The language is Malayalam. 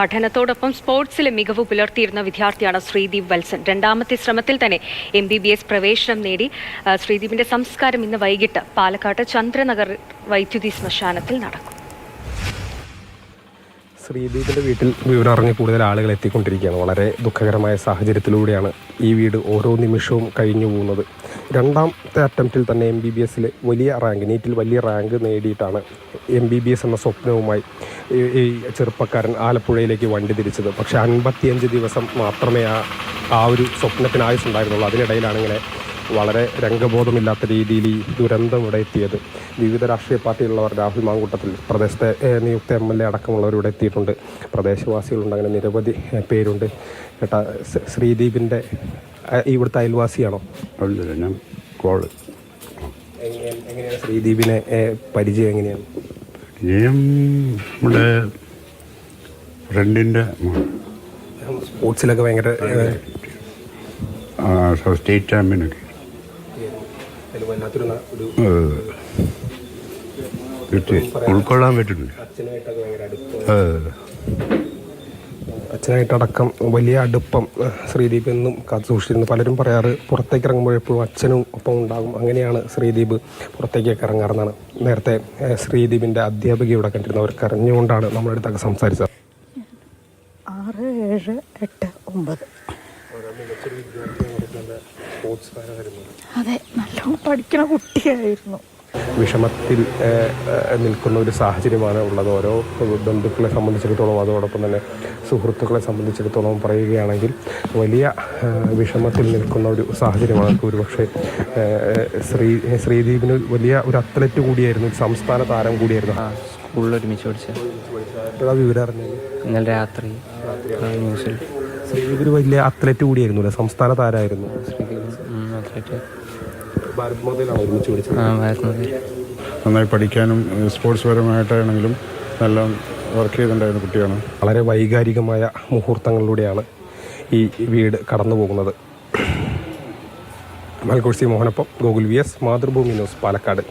പഠനത്തോടൊപ്പം സ്പോർട്സിലെ മികവ് പുലർത്തിയിരുന്ന വിദ്യാർത്ഥിയാണ് ശ്രീദീപ് വത്സൻ. രണ്ടാമത്തെ ശ്രമത്തിൽ തന്നെ എം ബി ബി എസ് പ്രവേശനം നേടി ശ്രീദീപിന്റെ സംസ്കാരം ഇന്ന് വൈകിട്ട് പാലക്കാട് ചന്ദ്രനഗർ വൈദ്യുതി ശ്മശാനത്തിൽ നടക്കും. ശ്രീദീപിന്റെ വീട്ടിൽ വിവരം അറിഞ്ഞ് കൂടുതൽ ആളുകൾ എത്തിക്കൊണ്ടിരിക്കുകയാണ്. വളരെ ദുഃഖകരമായ സാഹചര്യത്തിലൂടെയാണ് ഈ വീട് ഓരോ നിമിഷവും കഴിഞ്ഞു പോകുന്നത്. രണ്ടാമത്തെ അറ്റംപ്റ്റിൽ തന്നെ എം ബി ബി എസിൽ വലിയ റാങ്ക് നീറ്റിൽ വലിയ റാങ്ക് നേടിയിട്ടാണ് എം ബി ബി എസ് എന്ന സ്വപ്നവുമായി ഈ- ചെറുപ്പക്കാരൻ ആലപ്പുഴയിലേക്ക് വണ്ടി തിരിച്ചത്. പക്ഷേ അൻപത്തിയഞ്ച് ദിവസം മാത്രമേ ആ ആ ഒരു സ്വപ്നത്തിന് ആയുസുണ്ടായിരുന്നുള്ളൂ അതിനിടയിലാണ് വളരെ രംഗബോധമില്ലാത്ത രീതിയിൽ ഈ ദുരന്തം ഇവിടെ എത്തിയത്. വിവിധ രാഷ്ട്രീയ പാർട്ടിയിലുള്ളവർ രാഹുൽ മാങ്കൂട്ടത്തിൽ പ്രദേശത്തെ നിയുക്ത എം എൽ എ അടക്കമുള്ളവർ ഇവിടെ എത്തിയിട്ടുണ്ട്. പ്രദേശവാസികളുണ്ട് അങ്ങനെ നിരവധി പേരുണ്ട്. കേട്ടാ ശ്രീദീപിന്റെ ഇവിടുത്തെ അയൽവാസിയാണോ? അല്ലല്ല ഞാൻ കോൾ. എങ്ങനെ- എങ്ങനെയാണ് ശ്രീദീപിനെ പരിചയം എങ്ങനെയാണ്? നമ്മുടെ ഫ്രണ്ടിന്റെ സ്പോർട്സിലൊക്കെ ഭയങ്കര സ്റ്റേറ്റ് ചാമ്പ്യനൊക്കെ. ഉൾക്കൊള്ളാൻ പറ്റുന്നില്ല അച്ഛനായിട്ടൊക്കെ ഭയങ്കര അടുപ്പം ഏഹ്, അച്ഛനായിട്ടടക്കം വലിയ അടുപ്പം ശ്രീദീപ് എന്നും കാത്തു സൂക്ഷിച്ചിരുന്നു. പലരും പറയാറ് പുറത്തേക്ക് ഇറങ്ങുമ്പോൾ എപ്പോഴും അച്ഛനും ഒപ്പം ഉണ്ടാകും. അങ്ങനെയാണ് ശ്രീദീപ് പുറത്തേക്കൊക്കെ ഇറങ്ങാറെന്നാണ് നേരത്തെ ശ്രീദീപിന്റെ അധ്യാപിക ഇവിടെ കണ്ടിരുന്നു. അവർക്ക് അറിഞ്ഞുകൊണ്ടാണ് നമ്മുടെ അടുത്തൊക്കെ സംസാരിച്ചത്. ആറ് ഏഴ് എട്ട് ഒമ്പത്. അതെ നല്ലോണം പഠിക്കണ കുട്ടിയായിരുന്നു. വിഷമത്തിൽ നിൽക്കുന്ന ഒരു സാഹചര്യമാണ് ഉള്ളത്. ഓരോ ബന്ധുക്കളെ സംബന്ധിച്ചിടത്തോളം അതോടൊപ്പം തന്നെ സുഹൃത്തുക്കളെ സംബന്ധിച്ചിടത്തോളം പറയുകയാണെങ്കിൽ വലിയ വിഷമത്തിൽ നിൽക്കുന്ന ഒരു സാഹചര്യമാണ്. ഒരുപക്ഷെ ശ്രീ ശ്രീദീപിന് വലിയ ഒരു അത്ലറ്റ് കൂടിയായിരുന്നു ഒരു സംസ്ഥാന താരം കൂടിയായിരുന്നു. സ്കൂളിൽ ഒരുമിച്ച് പഠിച്ചത്. വിവരം അറിഞ്ഞത് ഇന്നലെ രാത്രി ന്യൂസിൽ ശ്രീദീപ് ഒരു വലിയ അത്ലറ്റ് കൂടിയായിരുന്നു അല്ലേ? സംസ്ഥാന താരമായിരുന്നു അത്ലറ്റ്. ഭാരത് മോദയിലാണ് ഒരുമിച്ച് പഠിച്ചത്. ആ വരുന്നത് നന്നായി പഠിക്കാനും സ്പോർട്സ് പരമായിട്ടാണെങ്കിലും നല്ല വർക്ക് ചെയ്തിട്ടുണ്ടായിരുന്ന കുട്ടിയാണ്. വളരെ വൈകാരികമായ മുഹൂർത്തങ്ങളിലൂടെയാണ് ഈ വീട് കടന്നു പോകുന്നത്. മൽക്കുഴ്സി മോഹനപ്പം Gokul V S Mathrubhumi news Palakkad.